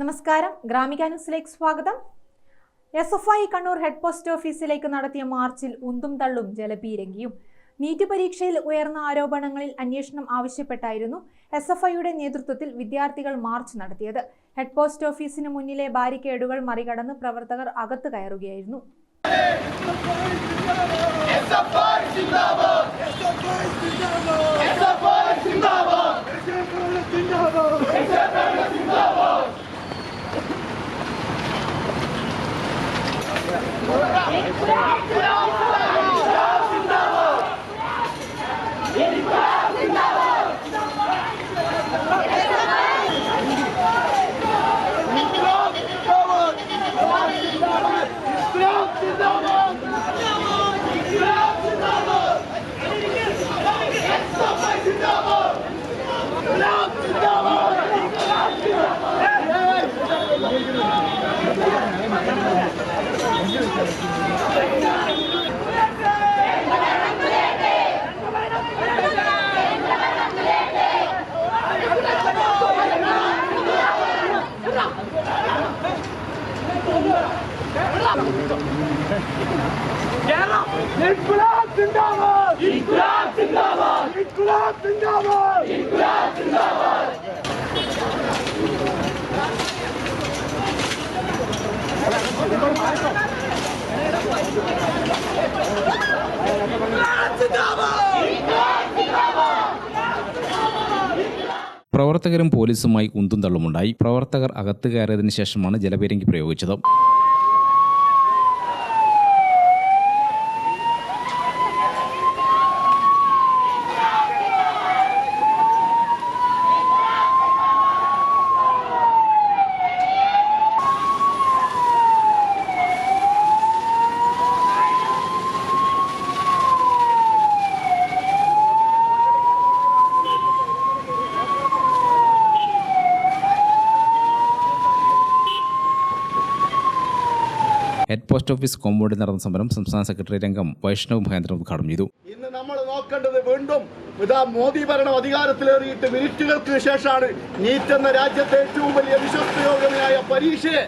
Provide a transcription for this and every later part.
നമസ്കാരം. ഗ്രാമിക ന്യൂസിലേക്ക് സ്വാഗതം. S F I Kannur head post ഓഫീസിലേക്ക് നടത്തിയ മാർച്ചിൽ ഉന്തും തള്ളും ജലപീരങ്കിയും നീറ്റ് പരീക്ഷയിൽ ഉയർന്ന ആരോപണങ്ങളിൽ അന്വേഷണം ആവശ്യപ്പെട്ടായിരുന്നു എസ് എഫ് ഐയുടെ നേതൃത്വത്തിൽ വിദ്യാർത്ഥികൾ മാർച്ച് നടത്തിയത്. ഹെഡ് പോസ്റ്റ് ഓഫീസിന് മുന്നിലെ ബാരിക്കേഡുകൾ മറികടന്ന് പ്രവർത്തകർ അകത്ത് കയറുകയായിരുന്നു. Stop! പ്രവർത്തകരും പോലീസുമായി കുന്തും തള്ളുമുണ്ടായി. പ്രവർത്തകർ അകത്തു കയറിയതിനു ശേഷമാണ് ജലപീരങ്കി പ്രയോഗിച്ചത്. ഹെഡ് പോസ്റ്റ് ഓഫീസ് കോമ്പൗണ്ടിൽ നടന്ന സമരം സംസ്ഥാന സെക്രട്ടറി രംഗം വൈഷ്ണവ് മഹേന്ദ്രൻ ഉദ്ഘാടനം ചെയ്തു. ഇന്ന് നമ്മൾ നോക്കേണ്ടത് വീണ്ടും ഇതാ മോദി ഭരണം അധികാരത്തിലേറിയിട്ട് മിനിറ്റുകൾക്ക് ശേഷമാണ് നീറ്റ് എന്ന രാജ്യത്തെ ഏറ്റവും വലിയ വിശ്വസ്തയോഗ്യമായ പരീക്ഷയെ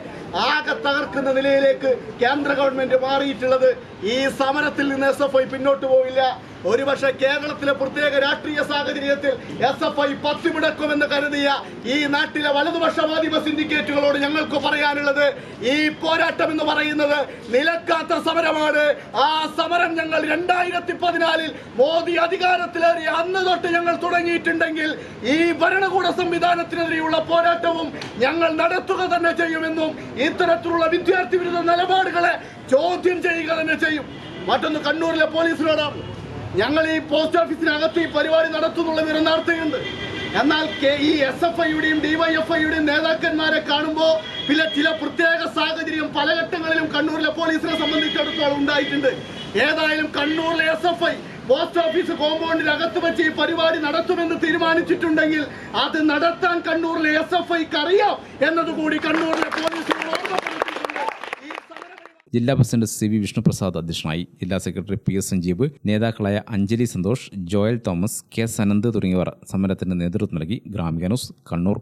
ആകെ തകർക്കുന്ന നിലയിലേക്ക് കേന്ദ്ര ഗവൺമെന്റ് മാറിയിട്ടുള്ളത്. ഈ സമരത്തിൽ നിന്ന് എസ് പിന്നോട്ട് പോവില്ല. ഒരുപക്ഷെ കേരളത്തിലെ പ്രത്യേക രാഷ്ട്രീയ സാഹചര്യത്തിൽ എസ് എഫ് ഐ പത്തിമുടക്കുമെന്ന് കരുതിയ ഈ നാട്ടിലെ വലതുപക്ഷ മാധ്യമ സിൻഡിക്കേറ്റുകളോട് ഞങ്ങൾക്ക് പറയാനുള്ളത് ഈ പോരാട്ടം എന്ന് പറയുന്നത് നിലക്കാത്ത സമരമാണ്. ആ സമരം ഞങ്ങൾ രണ്ടായിരത്തി പതിനാലിൽ മോദി അധികാരത്തിലേറിയ അന്ന് തൊട്ട് ഞങ്ങൾ തുടങ്ങിയിട്ടുണ്ടെങ്കിൽ ഈ ഭരണകൂട സംവിധാനത്തിനെതിരെയുള്ള പോരാട്ടവും ഞങ്ങൾ നടത്തുക തന്നെ ചെയ്യുമെന്നും ഇത്തരത്തിലുള്ള വിദ്യാർത്ഥി വിരുദ്ധ നിലപാടുകളെ ചോദ്യം ചെയ്യുക തന്നെ ചെയ്യും. മറ്റൊന്ന് കണ്ണൂരിലെ പോലീസിനോടാണ്. ഞങ്ങൾ ഈ പോസ്റ്റ് ഓഫീസിനകത്ത് ഈ പരിപാടി നടത്തുന്നുള്ള വിവരം നടത്തുകയുണ്ട് എന്നാൽ കെ- ഈ എസ് എഫ് ഐയുടെയും ഡിവൈഎഫ്ഐയുടെയും നേതാക്കന്മാരെ കാണുമ്പോൾ പിന്നെ ചില പ്രത്യേക സാഹചര്യം പല ഘട്ടങ്ങളിലും കണ്ണൂരിലെ പോലീസിനെ സംബന്ധിച്ചിടത്തോളം ഉണ്ടായിട്ടുണ്ട്. ഏതായാലും കണ്ണൂരിലെ S F I post office കോമ്പൗണ്ടിനകത്ത് വെച്ച് ഈ പരിപാടി നടത്തുമെന്ന് തീരുമാനിച്ചിട്ടുണ്ടെങ്കിൽ അത് നടത്താൻ കണ്ണൂരിലെ എസ് എഫ് ഐക്ക് അറിയാം എന്നതുകൂടി കണ്ണൂരിലെ സമരപരിപാടി ജില്ലാ പ്രസിഡന്റ് സി വി വിഷ്ണുപ്രസാദ് അധ്യക്ഷനായി ജില്ലാ സെക്രട്ടറി പി എസ് സഞ്ജീവ് നേതാക്കളായ അഞ്ജലി സന്തോഷ് ജോയൽ തോമസ് കെ സനന്ദ് തുടങ്ങിയവർ സമരത്തിന് നേതൃത്വം നൽകി. ഗ്രാമിക ന്യൂസ് കണ്ണൂർ.